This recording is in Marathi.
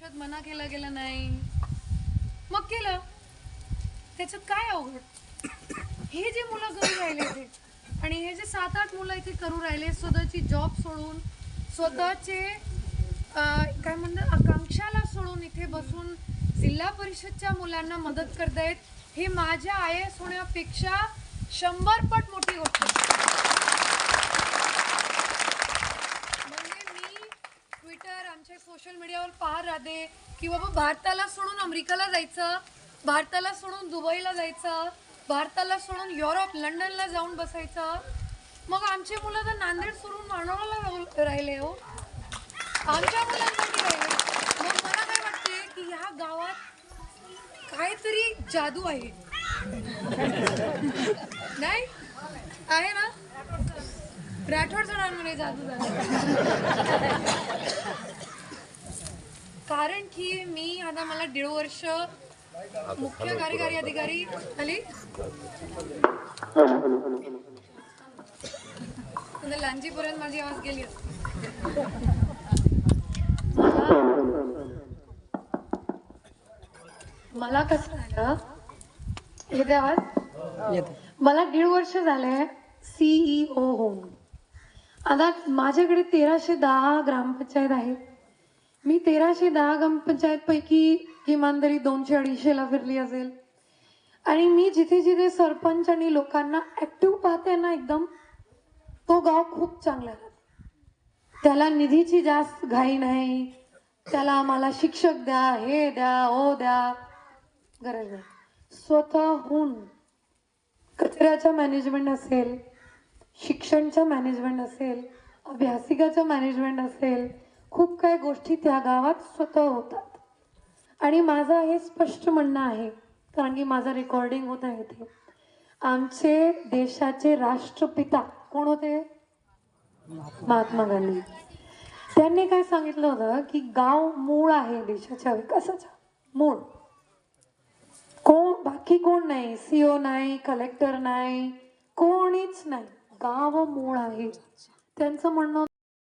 पक्षात मना केला गेला नाही. मग केलं. त्याच्यात काय अवघड? हे जे मुलं करू राहिले ते आणि हे जे सात आठ मुलं इथे करू राहिले स्वतःची जॉब सोडून स्वतःचे काय म्हणतात आकांक्षाला सोडून इथे बसून जिल्हा परिषदच्या मुलांना मदत करतायत हे माझ्या आय एस होण्यापेक्षा शंभर पट मोठी गोष्ट आहे. म्हणजे मी ट्विटर आमच्या सोशल मीडियावर पाहत राहते की बाबा भारताला सोडून अमेरिकाला जायचं भारताला सोडून दुबईला जायचं भारताला सोडून युरोप लंडनला जाऊन बसायचं. मग आमचे मुलं तर नांदेड सोडून मानवला राहू- राहिले हो. आमच्या मुलांसाठी राहिले. मग मला काय वाटते की ह्या गावात काहीतरी जादू आहे. नाही? आहे ना? राठोड सणांमध्ये जादू झाला. कारण की मी आता मला दीड वर्ष मुख्य कार्यकारी अधिकारी झाली म्हणजे लांजीपर्यंत माझी आवाज गेली. असती. मला कसं झालं? हे ते आवाज मला दीड वर्ष झालंय सीईओ होऊन. आता माझ्याकडे तेराशे दहा ग्रामपंचायत आहेत. मी तेराशे दहा ग्रामपंचायत पैकी किमान तरी दोनशे अडीचशेला फिरली असेल. आणि मी जिथे जिथे सरपंच आणि लोकांना ऍक्टिव्ह पाहते ना एकदम तो गाव खूप चांगला राहतो. त्याला निधीची जास्त घाई नाही. त्याला आम्हाला शिक्षक द्या हे द्या ओ द्या. गरज नाही. स्वतःहून कचऱ्याचं मॅनेजमेंट असेल शिक्षणचं मॅनेजमेंट असेल अभ्यासिकाचं मॅनेजमेंट असेल खूप काही गोष्टी त्या गावात स्वतः होतात. आणि माझं हे स्पष्ट म्हणणं आहे कारण की माझं रेकॉर्डिंग होत आहे ते. आमचे देशाचे राष्ट्रपिता कोण होते? महात्मा गांधी. त्यांनी काय सांगितलं होतं की गाव मूळ आहे देशाच्या विकासाचा. मूळ. कोण बाकी कोण नाही सीओ नाही कलेक्टर नाही कोणीच नाही. गाव मूळ आहे. त्यांचं म्हणणं